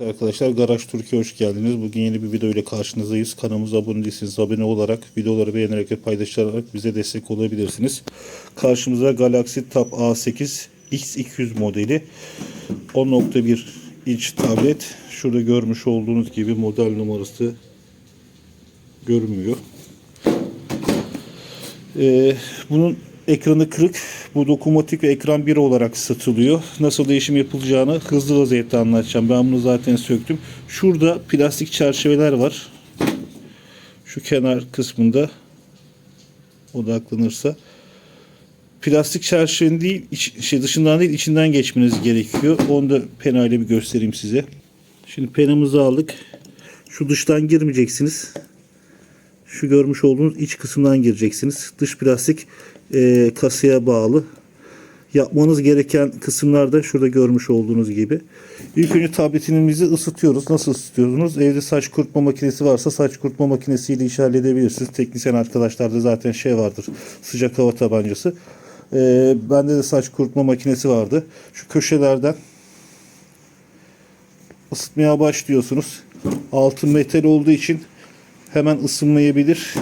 Arkadaşlar Garaj Türkiye hoş geldiniz. Bugün yeni bir video ile karşınızdayız. Kanalımıza abone değilseniz abone olarak, videoları beğenerek ve paylaşarak bize destek olabilirsiniz. Karşımıza Galaxy Tab A8 X200 modeli 10.1 inç tablet. Şurada görmüş olduğunuz gibi model numarası görünmüyor. Ee, bunun ekranı kırık. Bu dokunmatik ve ekran 1 olarak satılıyor. Nasıl değişim yapılacağını hızlı vaziyette anlatacağım. Ben bunu zaten söktüm. Şurada plastik çerçeveler var. Şu kenar kısmında odaklanırsa. Plastik çerçevenin değil, iç- şey dışından değil içinden geçmeniz gerekiyor. Onu da pena ile bir göstereyim size. Şimdi penamızı aldık. Şu dıştan girmeyeceksiniz şu görmüş olduğunuz iç kısımdan gireceksiniz. Dış plastik e, kasaya bağlı. Yapmanız gereken kısımlarda şurada görmüş olduğunuz gibi. İlk önce tabletinizi ısıtıyoruz. Nasıl ısıtıyorsunuz? Evde saç kurutma makinesi varsa saç kurutma makinesiyle iş halledebilirsiniz. Teknisyen arkadaşlarda zaten şey vardır. Sıcak hava tabancası. E, bende de saç kurutma makinesi vardı. Şu köşelerden ısıtmaya başlıyorsunuz. Altı metal olduğu için hemen ısınmayabilir.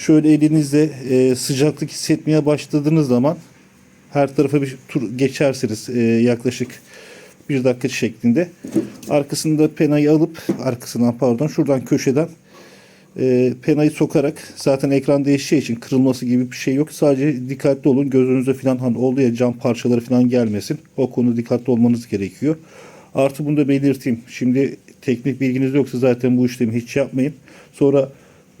Şöyle elinizle e, sıcaklık hissetmeye başladığınız zaman her tarafa bir tur geçersiniz e, yaklaşık bir dakika şeklinde. Arkasında penayı alıp arkasından pardon şuradan köşeden e, penayı sokarak zaten ekran değişeceği için kırılması gibi bir şey yok. Sadece dikkatli olun. Gözünüze falan hani oldu ya cam parçaları falan gelmesin. O konuda dikkatli olmanız gerekiyor. Artı bunu da belirteyim. Şimdi teknik bilginiz yoksa zaten bu işlemi hiç yapmayın. Sonra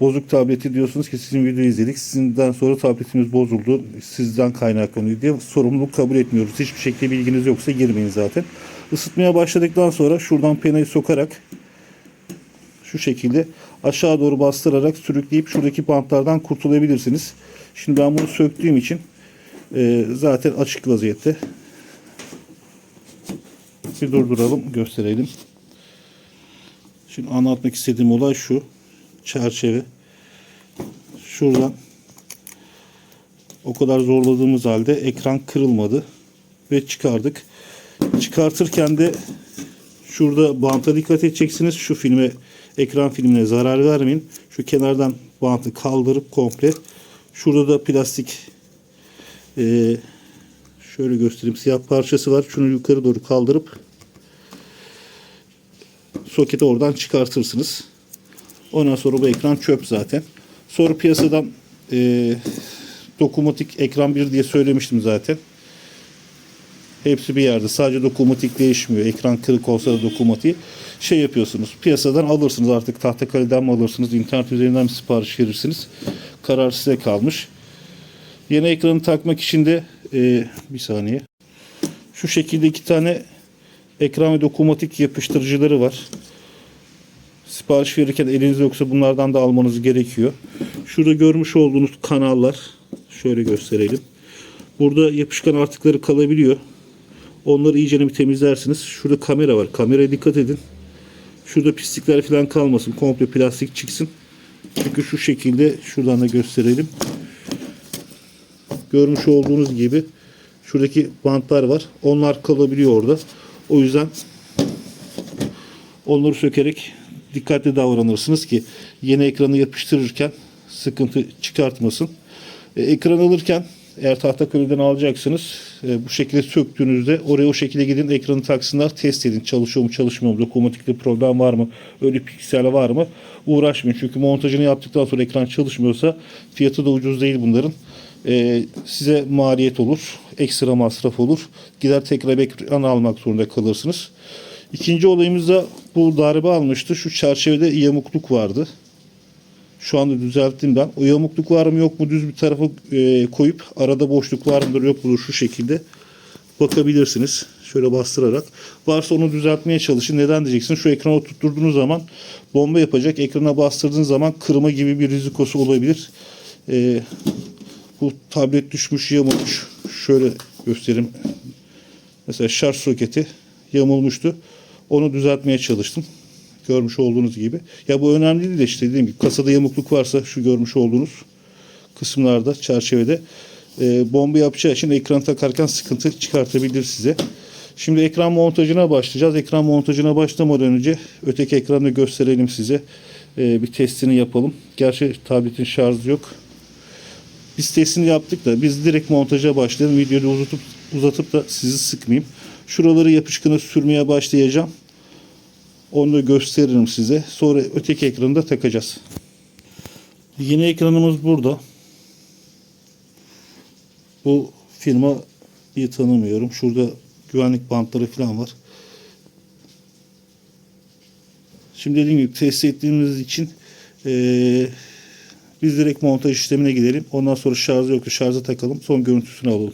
bozuk tableti diyorsunuz ki sizin videoyu izledik. Sizinden sonra tabletimiz bozuldu. Sizden kaynaklanıyor diye sorumluluk kabul etmiyoruz. Hiçbir şekilde bilginiz yoksa girmeyin zaten. Isıtmaya başladıktan sonra şuradan penayı sokarak şu şekilde aşağı doğru bastırarak sürükleyip şuradaki bantlardan kurtulabilirsiniz. Şimdi ben bunu söktüğüm için e, zaten açık vaziyette. Bir durduralım gösterelim. Şimdi anlatmak istediğim olay şu. Çerçeve. Şuradan o kadar zorladığımız halde ekran kırılmadı. Ve çıkardık. Çıkartırken de şurada banta dikkat edeceksiniz. Şu filme ekran filmine zarar vermeyin. Şu kenardan bantı kaldırıp komple. Şurada da plastik eee, şöyle göstereyim. Siyah parçası var. Şunu yukarı doğru kaldırıp soketi oradan çıkartırsınız. Ondan sonra bu ekran çöp zaten. Sonra piyasadan eee dokunmatik ekran 1 diye söylemiştim zaten. Hepsi bir yerde. Sadece dokunmatik değişmiyor. Ekran kırık olsa da dokunmatik. Şey yapıyorsunuz. Piyasadan alırsınız artık tahtakaleden mi alırsınız? internet üzerinden mi sipariş verirsiniz? Karar size kalmış. Yeni ekranı takmak için de eee, bir saniye. Şu şekilde iki tane ekran ve dokunmatik yapıştırıcıları var. Sipariş verirken elinizde yoksa bunlardan da almanız gerekiyor. Şurada görmüş olduğunuz kanallar şöyle gösterelim. Burada yapışkan artıkları kalabiliyor. Onları iyice bir temizlersiniz. Şurada kamera var. Kameraya dikkat edin. Şurada pislikler falan kalmasın. Komple plastik çıksın. Çünkü şu şekilde şuradan da gösterelim. Görmüş olduğunuz gibi şuradaki bantlar var. Onlar kalabiliyor orada. O yüzden onları sökerek dikkatli davranırsınız ki yeni ekranı yapıştırırken sıkıntı çıkartmasın. E, ekran alırken eğer Tahtakale'den alacaksınız e, bu şekilde söktüğünüzde oraya o şekilde gidin ekranı taksınlar test edin. Çalışıyor mu çalışmıyor mu dokunmatikte problem var mı öyle piksel var mı? Uğraşmayın çünkü montajını yaptıktan sonra ekran çalışmıyorsa fiyatı da ucuz değil bunların. E, size maliyet olur ekstra masraf olur. Gider tekrar ekran almak zorunda kalırsınız İkinci olayımızda bu darbe almıştı şu çerçevede yamukluk vardı şu anda düzelttim ben. O yamukluk var mı yok mu düz bir tarafa e, koyup arada boşluk var mıdır yok mudur şu şekilde bakabilirsiniz. Şöyle bastırarak. Varsa onu düzeltmeye çalışın. Neden diyeceksin? Şu ekrana tutturduğunuz zaman bomba yapacak. Ekrana bastırdığınız zaman kırma gibi bir rizikosu olabilir. E, bu tablet düşmüş yamulmuş. Şöyle göstereyim. Mesela şarj soketi yamulmuştu. Onu düzeltmeye çalıştım. Görmüş olduğunuz gibi. Ya bu önemli değil de işte dediğim gibi kasada yamukluk varsa şu görmüş olduğunuz kısımlarda çerçevede e, bomba yapacağı için ekran takarken sıkıntı çıkartabilir size. Şimdi ekran montajına başlayacağız. Ekran montajına başlamadan önce öteki ekranı gösterelim size. Ee, bir testini yapalım. Gerçi tabletin şarjı yok. Biz testini yaptık da biz direkt montaja başlayalım. Videoyu uzatıp, uzatıp da sizi sıkmayayım. Şuraları yapışkına sürmeye başlayacağım. Onu da gösteririm size. Sonra öteki ekranı da takacağız. Yeni ekranımız burada. Bu firmayı tanımıyorum. Şurada güvenlik bantları falan var. Şimdi dediğim gibi test ettiğimiz için eee, biz direkt montaj işlemine gidelim. Ondan sonra şarjı yoktu. Şarja takalım. Son görüntüsünü alalım.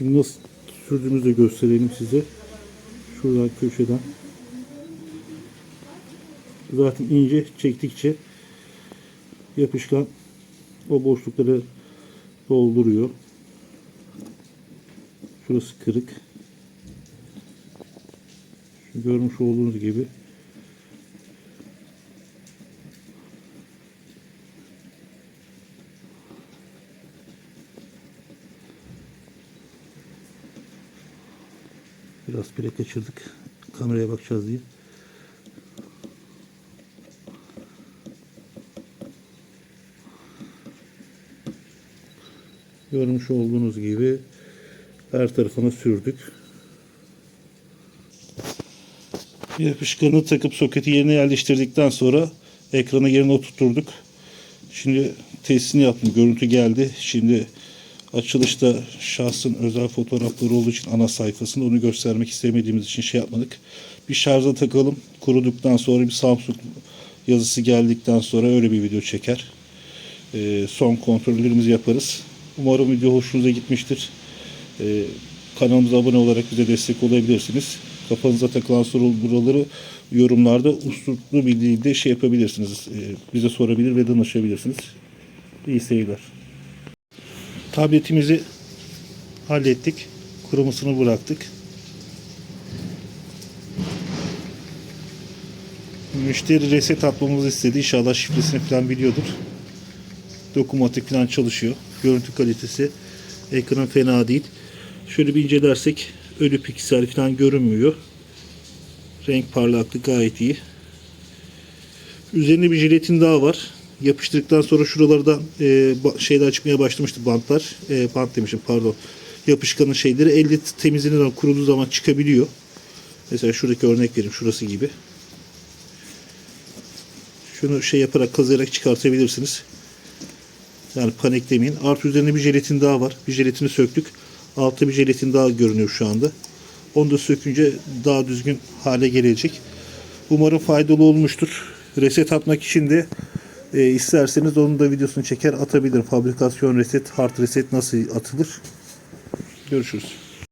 Şimdi nasıl sürdüğümüzü de gösterelim size. Şuradan köşeden. Zaten ince çektikçe yapışkan o boşlukları dolduruyor. Şurası kırık. Şu görmüş olduğunuz gibi Biraz pire kaçırdık. Kameraya bakacağız diye. Görmüş olduğunuz gibi her tarafına sürdük. Yapışkanı takıp soketi yerine yerleştirdikten sonra ekranı yerine oturtturduk. Şimdi testini yaptım. Görüntü geldi. Şimdi açılışta şahsın özel fotoğrafları olduğu için ana sayfasında onu göstermek istemediğimiz için şey yapmadık. Bir şarja takalım. Kuruduktan sonra bir Samsung yazısı geldikten sonra öyle bir video çeker. Ee, son kontrollerimizi yaparız. Umarım video hoşunuza gitmiştir. Ee, kanalımıza abone olarak bize destek olabilirsiniz. Kafanıza takılan soruları yorumlarda usluplu bir dilde şey yapabilirsiniz. Ee, bize sorabilir ve danışabilirsiniz. İyi seyirler. Tabletimizi hallettik. Kurumasını bıraktık. Müşteri reset atmamızı istedi. İnşallah şifresini falan biliyordur. Dokunmatik falan çalışıyor. Görüntü kalitesi ekran fena değil. Şöyle bir incelersek ölü piksel falan görünmüyor. Renk parlaklığı gayet iyi. Üzerinde bir jiletin daha var. Yapıştırdıktan sonra şuralardan e, şeyler çıkmaya başlamıştı bantlar. E, bant demişim pardon. Yapışkanın şeyleri elde temizlenir kuruduğu zaman çıkabiliyor. Mesela şuradaki örnek vereyim şurası gibi. Şunu şey yaparak kazıyarak çıkartabilirsiniz. Yani paniklemeyin. Artı üzerinde bir jelatin daha var. Bir jelatini söktük. Altta bir jelatin daha görünüyor şu anda. Onu da sökünce daha düzgün hale gelecek. Umarım faydalı olmuştur. Reset atmak için de e, isterseniz onun da videosunu çeker atabilirim. Fabrikasyon reset, hard reset nasıl atılır. Görüşürüz.